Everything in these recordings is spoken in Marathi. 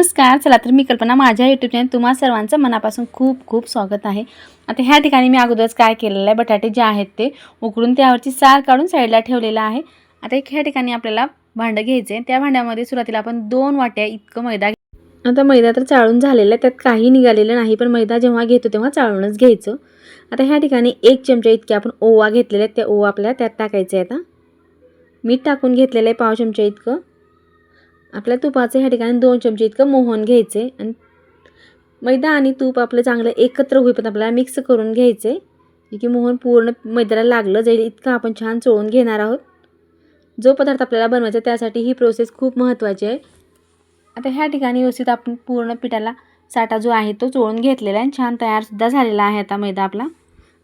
नमस्कार चला तर मी कल्पना माझ्या यूट्यूब चॅनल तुम्हा सर्वांचं मनापासून खूप खूप स्वागत आहे. आता ह्या ठिकाणी मी अगोदरच काय केलेलं आहे बटाटे जे आहेत ते उकडून त्यावरची सार काढून साईडला ठेवलेला आहे. आता एक ह्या ठिकाणी आपल्याला भांडं घ्यायचं आहे त्या भांड्यामध्ये सुरुवातीला आपण दोन वाट्या इतकं मैदा आता मैदा तर चाळून झालेला आहे त्यात काही निघालेलं नाही पण मैदा जेव्हा घेतो तेव्हा चाळूनच घ्यायचं. आता ह्या ठिकाणी एक चमचा इतके आपण ओवा घेतलेला आहेत. त्या ओवा आपल्याला त्यात टाकायचं आहे आता मीठ टाकून घेतलेलं आहे पाव चमचा इतकं. आपल्या तुपाचं ह्या ठिकाणी दोन चमचे इतकं मोहन घ्यायचे आणि मैदा आणि तूप आपलं चांगलं एकत्र होईपर्यंत आपल्याला मिक्स करून घ्यायचे. जे की मोहन पूर्ण मैद्याला लागलं जाईल इतकं आपण छान चोळून घेणार आहोत. जो पदार्थ आपल्याला बनवायचा आहे त्यासाठी ही प्रोसेस खूप महत्त्वाची आहे. आता ह्या ठिकाणी व्यवस्थित आपण पूर्ण पिठाला साठा जो आहे तो चोळून घेतलेला आहे आणि छान तयारसुद्धा झालेला आहे आता मैदा आपला.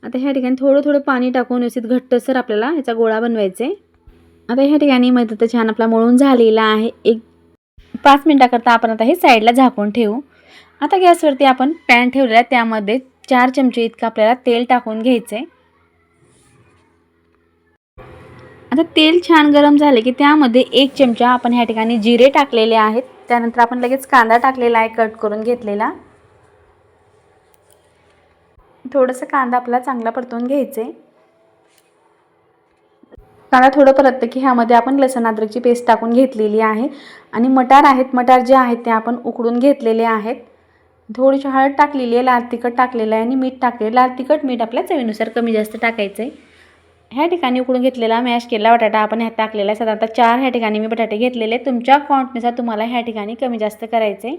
आता ह्या ठिकाणी थोडं थोडं पाणी टाकून व्यवस्थित घट्टसर आपल्याला ह्याचा गोळा बनवायचा. आहे आता ह्या ठिकाणी मैदा तर छान आपला मळून झालेला आहे. एक पाच मिनटाकरता आपण आता हे साईडला झाकून ठेवू. आता गॅसवरती आपण पॅन ठेवलेला आहे त्यामध्ये चार चमचे इतकं आपल्याला तेल टाकून घ्यायचं आहे आता तेल छान गरम झाले की त्यामध्ये एक चमचा आपण ह्या ठिकाणी जिरे टाकलेले आहेत. त्यानंतर आपण लगेच कांदा टाकलेला आहे कट करून घेतलेला. थोडंसं कांदा आपला चांगला परतून घ्यायचं आहे मला थोडं परतलं की ह्यामध्ये आपण लसण अद्रकची पेस्ट टाकून घेतलेली आहे. आणि मटार आहेत मटार जे आहेत ते आपण उकडून घेतलेले आहेत. थोडीशी हळद टाकलेली आहे लाल तिखट टाकलेलं आहे आणि मीठ टाकलेलं लाल तिखट मीठ आपल्या चवीनुसार कमी जास्त टाकायचं आहे. ह्या ठिकाणी उकडून घेतलेला मॅश केलेला बटाटा आपण ह्यात टाकलेला आहे. साधारणतः चार ह्या ठिकाणी मी बटाटे घेतलेले तुमच्या क्वांटनुसार तुम्हाला ह्या ठिकाणी कमी जास्त करायचे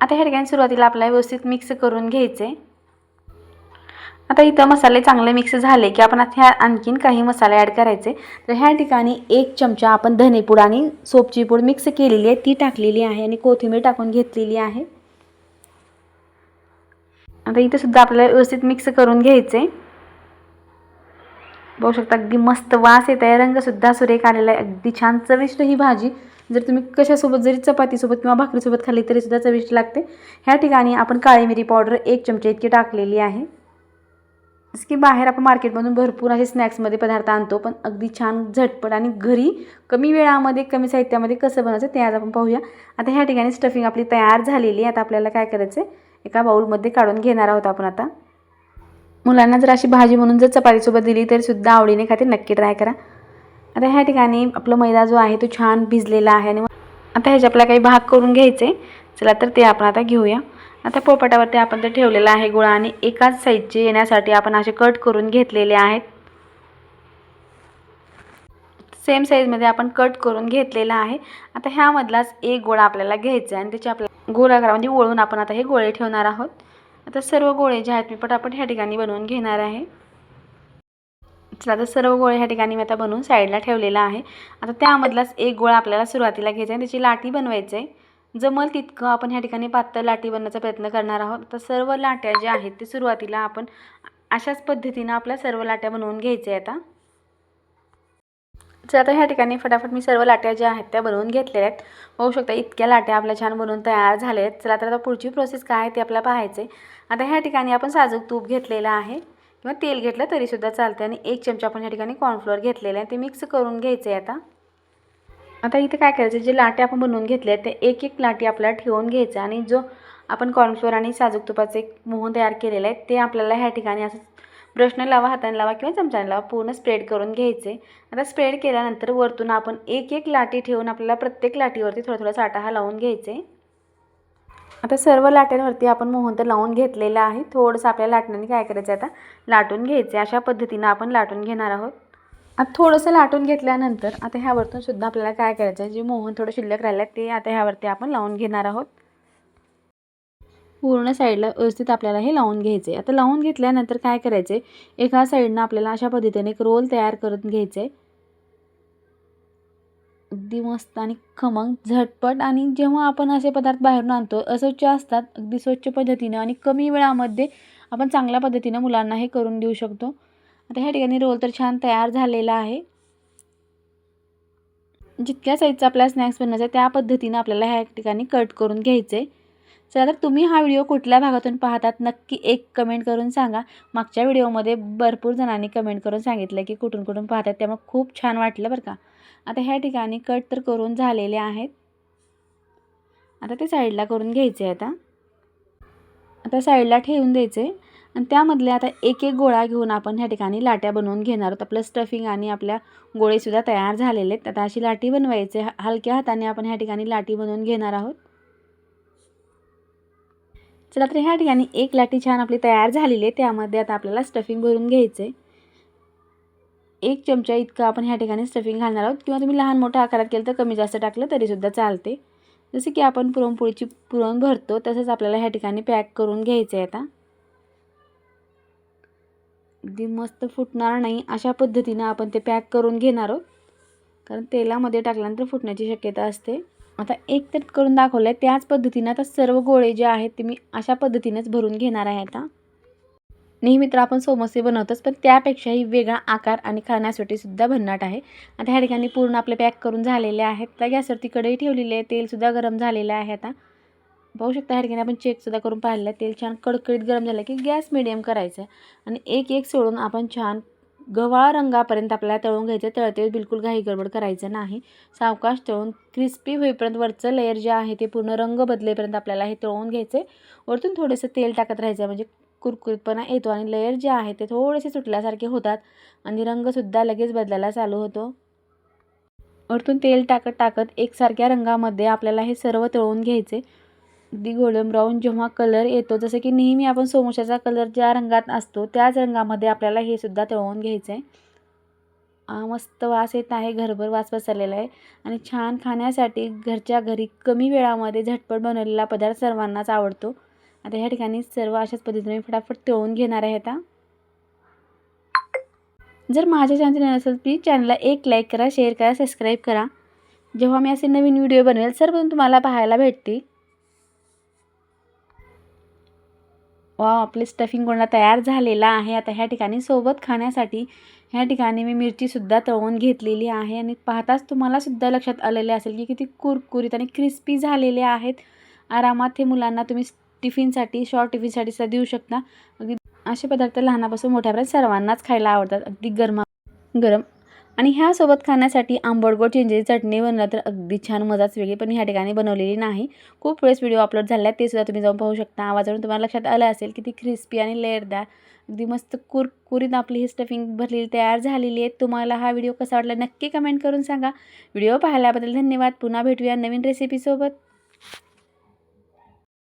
आता ह्या ठिकाणी सुरुवातीला आपल्याला व्यवस्थित मिक्स करून घ्यायचे आता इथं मसाले चांगले मिक्स झाले की आपण आता ह्या आणखीन काही मसाले ॲड करायचे. तर ह्या ठिकाणी एक चमचा आपण धनेपूड आणि सोपची पूड मिक्स केलेली आहे. ती टाकलेली आहे आणि कोथिंबीर टाकून घेतलेली आहे. आता इथंसुद्धा आपल्याला व्यवस्थित मिक्स करून घ्यायचे. बघू शकता अगदी मस्त वास येत आहे. रंगसुद्धा सुरेख आलेला आहे. अगदी छान चविष्ट ही भाजी. जर तुम्ही कशासोबत जरी चपातीसोबत किंवा भाकरीसोबत खाल्ली तरीसुद्धा चविष्ट लागते. ह्या ठिकाणी आपण काळी मिरी पावडर एक चमचे इतकी टाकलेली आहे. जसं की बाहेर आपण मार्केटमधून भरपूर असे स्नॅक्समध्ये पदार्थ आणतो पण अगदी छान झटपट आणि घरी कमी वेळामध्ये कमी साहित्यामध्ये कसं बनवायचं ते आज आपण पाहूया. आता ह्या ठिकाणी स्टफिंग आपली तयार झालेली आहे. आता आपल्याला काय करायचं आहे एका बाऊलमध्ये काढून घेणार आहोत आपण आता. मुलांना जर अशी भाजी म्हणून जर चपातीसोबत दिली तरी सुद्धा आवडीने खाते. नक्की ट्राय करा. आता ह्या ठिकाणी आपला मैदा जो आहे तो छान भिजलेला आहे आणि आता ह्याचे आपल्याला काही भाग करून घ्यायचे चला तर ते आपण आता घेऊया. आता पोपटावरती आपण ते ठेवलेलं आहे गोळा आणि एकाच साईजचे येण्यासाठी आपण असे कट करून घेतलेले आहेत. सेम साईजमध्ये आपण कट करून घेतलेला आहे. आता ह्यामधलाच एक गोळा आपल्याला घ्यायचा आहे आणि त्याचे आपल्याला गोळाकारामध्ये ओळून आपण आता हे गोळे ठेवणार आहोत. आता सर्व गोळे जे आहेत मी पटापट ह्या ठिकाणी बनवून घेणार आहे. चला आता सर्व गोळे ह्या ठिकाणी मी आता बनवून साईडला ठेवलेला आहे. आता त्यामधलाच एक गोळा आपल्याला सुरुवातीला घ्यायचा आहे त्याची लाटी बनवायची आहे. जमल तितकं आपण ह्या ठिकाणी पातळ लाटी बनण्याचा प्रयत्न करणार आहोत. तर सर्व लाट्या ज्या आहेत ते सुरुवातीला आपण अशाच पद्धतीनं आपल्या सर्व लाट्या बनवून घ्यायच्या आहेत आता तर आता ह्या ठिकाणी फटाफट मी सर्व लाट्या ज्या आहेत त्या बनवून घेतलेल्या आहेत. होऊ शकता इतक्या लाट्या आपल्या छान बनवून तयार झाल्या आहेत. चला तर आता पुढची प्रोसेस काय आहे ते आपल्याला पाहायचं आहे आता ह्या ठिकाणी आपण साजूक तूप घेतलेलं आहे किंवा तेल घेतलं तरीसुद्धा चालते आणि एक चमचा आपण ह्या ठिकाणी कॉर्नफ्लोअर घेतलेलं आहे ते मिक्स करून घ्यायचं आहे आता. आता इथे काय करायचं? जे लाटे आपण बनवून घेतले आहेत ते एक एक लाटी आपल्याला ठेवून घ्यायचं आणि जो आपण कॉर्नफ्लोअर आणि साजूक तुपाचं एक मोहन तयार केलेलं आहे ते आपल्याला ह्या ठिकाणी असं ब्रशने लावा हाताने लावा किंवा चमच्याने लावा पूर्ण स्प्रेड करून घ्यायचे. आता स्प्रेड केल्यानंतर वरतून आपण एक एक लाटी ठेवून आपल्याला प्रत्येक लाटीवरती थोडा थोडा साठा हा लावून घ्यायचे. आता सर्व लाट्यांवरती आपण मोहन तर लावून घेतलेलं आहे. थोडंसं आपल्या लाटण्याने काय करायचं आता? लाटून घ्यायचे. अशा पद्धतीनं आपण लाटून घेणार आहोत. आता थोडंसं लाटून घेतल्यानंतर आता ह्यावरतून सुद्धा आपल्याला काय करायचं आहे? जे मोहन थोडं शिल्लक राहिलं आहे ते आता ह्यावरती आपण लावून घेणार आहोत. पूर्ण साईडला व्यवस्थित आपल्याला हे लावून घ्यायचे आता लावून घेतल्यानंतर काय करायचं आहे एका साईडनं आपल्याला अशा पद्धतीने एक रोल तयार करून घ्यायचे अगदी मस्त आणि खमंग झटपट आणि जेव्हा आपण असे पदार्थ बाहेरून आणतो अस्वच्छ असतात. अगदी स्वच्छ पद्धतीनं आणि कमी वेळामध्ये आपण चांगल्या पद्धतीनं मुलांना हे करून देऊ शकतो. आता ह्या ठिकाणी रोल तर छान तयार झालेला आहे. जितक्या साईजचा आपल्याला स्नॅक्स बनवायचा आहे त्या पद्धतीनं आपल्याला ह्या ठिकाणी कट करून घ्यायचं आहे चला तर तुम्ही हा व्हिडिओ कुठल्या भागातून पाहतात नक्की एक कमेंट करून सांगा. मागच्या व्हिडिओमध्ये भरपूर जणांनी कमेंट करून सांगितलं की कुठून कुठून पाहतात त्यामुळे खूप छान वाटलं बरं का. आता ह्या ठिकाणी कट तर करून झालेले आहेत. आता ते साईडला करून घ्यायचे आहे आता आता साईडला ठेवून द्यायचे आणि त्यामधले आता एक एक गोळा घेऊन आपण ह्या ठिकाणी लाट्या बनवून घेणार आहोत. आपलं स्टफिंग आणि आपल्या गोळेसुद्धा तयार झालेले आहेत. आता अशी लाटी बनवायचे. हलक्या हाताने आपण ह्या ठिकाणी लाटी बनवून घेणार आहोत. चला तर ह्या ठिकाणी एक लाटी छान आपली तयार झालेली आहे. त्यामध्ये आता आपल्याला स्टफिंग भरून घ्यायचं आहे एक चमचा इतकं आपण ह्या ठिकाणी स्टफिंग घालणार आहोत. किंवा तुम्ही लहान मोठ्या आकारात केलं तर कमी जास्त टाकलं तरीसुद्धा चालते. जसं की आपण पुरणपोळीची पुरण भरतो तसंच आपल्याला ह्या ठिकाणी पॅक करून घ्यायचं आहे आता. अगदी मस्त फुटणार नाही अशा पद्धतीनं आपण ते पॅक करून घेणार आहोत. कारण तेलामध्ये टाकल्यानंतर फुटण्याची शक्यता असते. आता एक तर करून दाखवलं आहे त्याच पद्धतीनं आता सर्व गोळे जे आहेत ते मी अशा पद्धतीनेच भरून घेणार आहे आता. नेहमी तर आपण समोसे बनवतोच पण त्यापेक्षाही वेगळा आकार आणि खाण्यासाठी सुद्धा भन्नाट आहे. आता ह्या ठिकाणी पूर्ण आपले पॅक करून झालेले आहेत. त्या गॅसवरती कढई ठेवलेली आहे तेलसुद्धा गरम झालेलं आहे आता. पाहू शकता ह्या ठिकाणी आपण चेकसुद्धा करून पाहिलं आहे. तेल छान कडकडीत गरम झालं की गॅस मिडियम करायचं आहे. आणि एक एक सोडून आपण छान गव्हाळ रंगापर्यंत आपल्याला तळून घ्यायचं तळते बिलकुल घाई गडबड करायचं नाही. सावकाश तळून क्रिस्पी होईपर्यंत वरचं लेअर जे आहे ते पूर्ण रंग बदलेपर्यंत आपल्याला हे तळून घ्यायचं वरतून थोडंसं तेल टाकत राहायचं म्हणजे कुरकुरीतपणा येतो आणि लेअर जे आहे ते थोडेसे सुटल्यासारखे होतात. आणि रंगसुद्धा लगेच बदलायला चालू होतो. वरतून तेल टाकत टाकत एकसारख्या रंगामध्ये आपल्याला हे सर्व तळून घ्यायचे अगदी गोल्डन ब्राऊन जेव्हा कलर येतो जसं की नेहमी आपण समोशाचा कलर ज्या रंगात असतो त्याच रंगामध्ये आपल्याला हे सुद्धा तळवून घ्यायचं आहे मस्त वास येत आहे घरभर वास पसरलेला आहे. आणि छान खाण्यासाठी घरच्या घरी कमी वेळामध्ये झटपट बनवलेला पदार्थ सर्वांनाच आवडतो. आता ह्या ठिकाणी सर्व अशाच पद्धतीने मी फटाफट तळून घेणार आहे आता. जर माझ्या चॅनल असेल प्लीज चॅनलला एक लाईक करा शेअर करा सबस्क्राईब करा. जेव्हा मी असे नवीन व्हिडिओ बनवेल सर्व तुम्हाला पाहायला भेटतील. वा आपले स्टफिंग गोळा तयार झालेला आहे. आता ह्या ठिकाणी सोबत खाण्यासाठी ह्या ठिकाणी मी मिरचीसुद्धा तळून घेतलेली आहे. आणि पाहताच तुम्हालासुद्धा लक्षात आलेले असेल की किती कुरकुरीत आणि क्रिस्पी झालेले आहेत. आरामात हे मुलांना तुम्ही टिफिनसाठी शॉर्ट टिफिनसाठी सुद्धा देऊ शकता. अगदी असे पदार्थ लहानापासून मोठ्यापर्यंत सर्वांनाच खायला आवडतात. अगदी गरमा गरम आणि ह्यासोबत खाण्यासाठी आंबट गोड चिंचेची चटणी बनला तर अगदी छान मजाच वेगळी पण ह्या ठिकाणी बनवलेली नाही. खूप वेळेस व्हिडिओ अपलोड झाला आहे ते सुद्धा तुम्ही जाऊन पाहू शकता. आवाजावरून तुम्हाला लक्षात आलं असेल की ती क्रिस्पी आणि लेअरदार अगदी मस्त कुरकुरीत आपली ही स्टफिंग भरलेली तयार झालेली आहे. तुम्हाला हा व्हिडिओ कसा वाटला नक्की कमेंट करून सांगा. व्हिडिओ पाहिल्याबद्दल धन्यवाद. पुन्हा भेटूया नवीन रेसिपीसोबत